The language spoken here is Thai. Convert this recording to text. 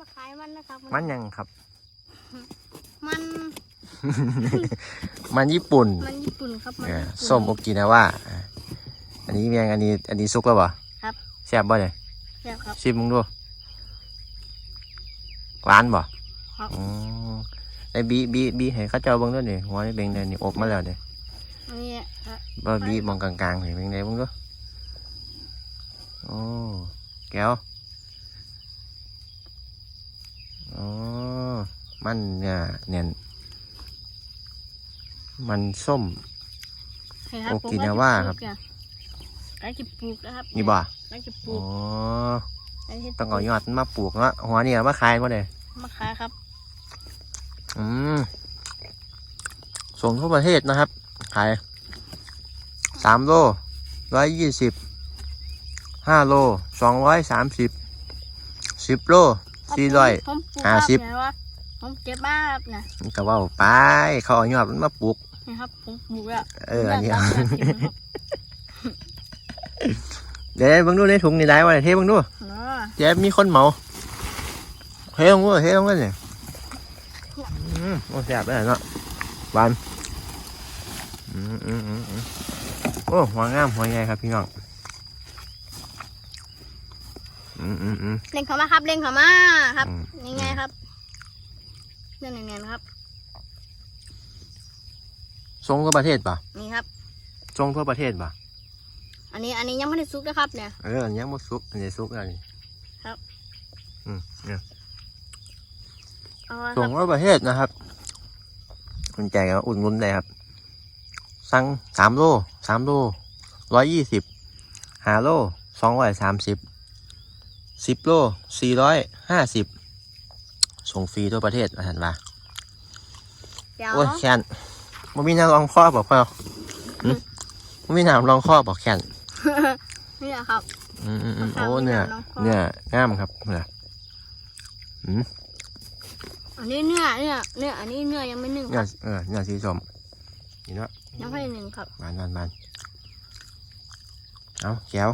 มาขายมันนะครับ มันยังครับ มัน มันญี่ปุ่น มันญี่ปุ่นครับมันเออญี่ปุ่นส้มโอกินาว่าอ่าอันนี้เมียงอันนี้ อันนี้ซุกแล้วบ่ครับแซ่บบ่เนี่ยใช่ครับชิมมึงดูหวานบ่ครับอ๋อไอ้บีบีบีให้เข้าเจ้าเบิ่งด้วยนี่หัวนี่เบ่งได้นี่อบมาแล้วเนี่ยอันนี้ครับบ่บีมองกลางๆนี่เบ่งได้เบิ่งดูโอ้แก้วอ๋อ มันเนี่ยเนี่ยมันส้มใช่ครับโอกินาว่าครับไก่จิปลูกนะครับนี่บ่ไก่จิปลูอ๋กอไก่จิปลูกต้องเอายอดมันมาปลูกเนาะหัวนี่เอามาขายบ่ได้มาขายครับ อืมส่งทั่วประเทศนะครับ ขายสามโลร้อยยี่สิบห้าโลสองร้อยสามสิบสิบโลสี่ร้อยผมปลูกห้าสิบครับเนี่ยว่า ผมเก็บมาครับนะมันก็เว่าไป เขาเอายอดมันมาปลูกนี่ครับ ผมปลูกแล้วเอออันนี้ผมอยากกินครับเดี๋ยวเบิ่งดูในถุงนี่ได้ว่าเทเบิ่งดูเนาะเดี๋ยวมีคนเหมาเทลงดูเทลงกันเนี่ยอืมโอ้แซ่บเลยเนาะหวานอืมอืมอืมอืมโอ้หัวงามหัวใหญ่ครับพี่น้องอืมอืมอืมเล่งเขามาครับเล่งเขามาครับอืมยังไงครับ เรื่องยังไงนะครับ ทรงทั่วประเทศป่ะนี่ครับ ทรงทั่วประเทศป่ะอันนี้อันนี้ยังไม่ได้ซุกนะครับ เนี่ย เอออันนี้มดซุปอันนี้ซุปอะไรนี่ครับ อืมเนี่ยเอาละคส่รังบทั่วประเทศนะครับคุณใจก็อุ่นนุนเลยครับ สั่งสามโลสามโลร้อยยี่สิบห้าโลสองร้อยสามสิบสิบโลสี่ร้อยห้าสิบ ส่งฟรีทั่วประเทศมาหันว่าเดี๋ยวโอ้ยแคนมันมีน้ำรองข้อบอกพ่อหึมันมีน้ำรองข้อบอกแคนนี่แหละครับ อืมอืมอืมข้างๆโอ้เนี่ยมีน้ำรองข้อเนี่ยงามครับเนี่ยอันนี้เนื้อเนื้อเนื้ออันนี้เนื้อยังไม่นึ่งคเนี่ยรับเออเนี่ยสีส้มนี่เนาะยังไม่ได้นึ่งครับ บานบานบานเอาแก้ว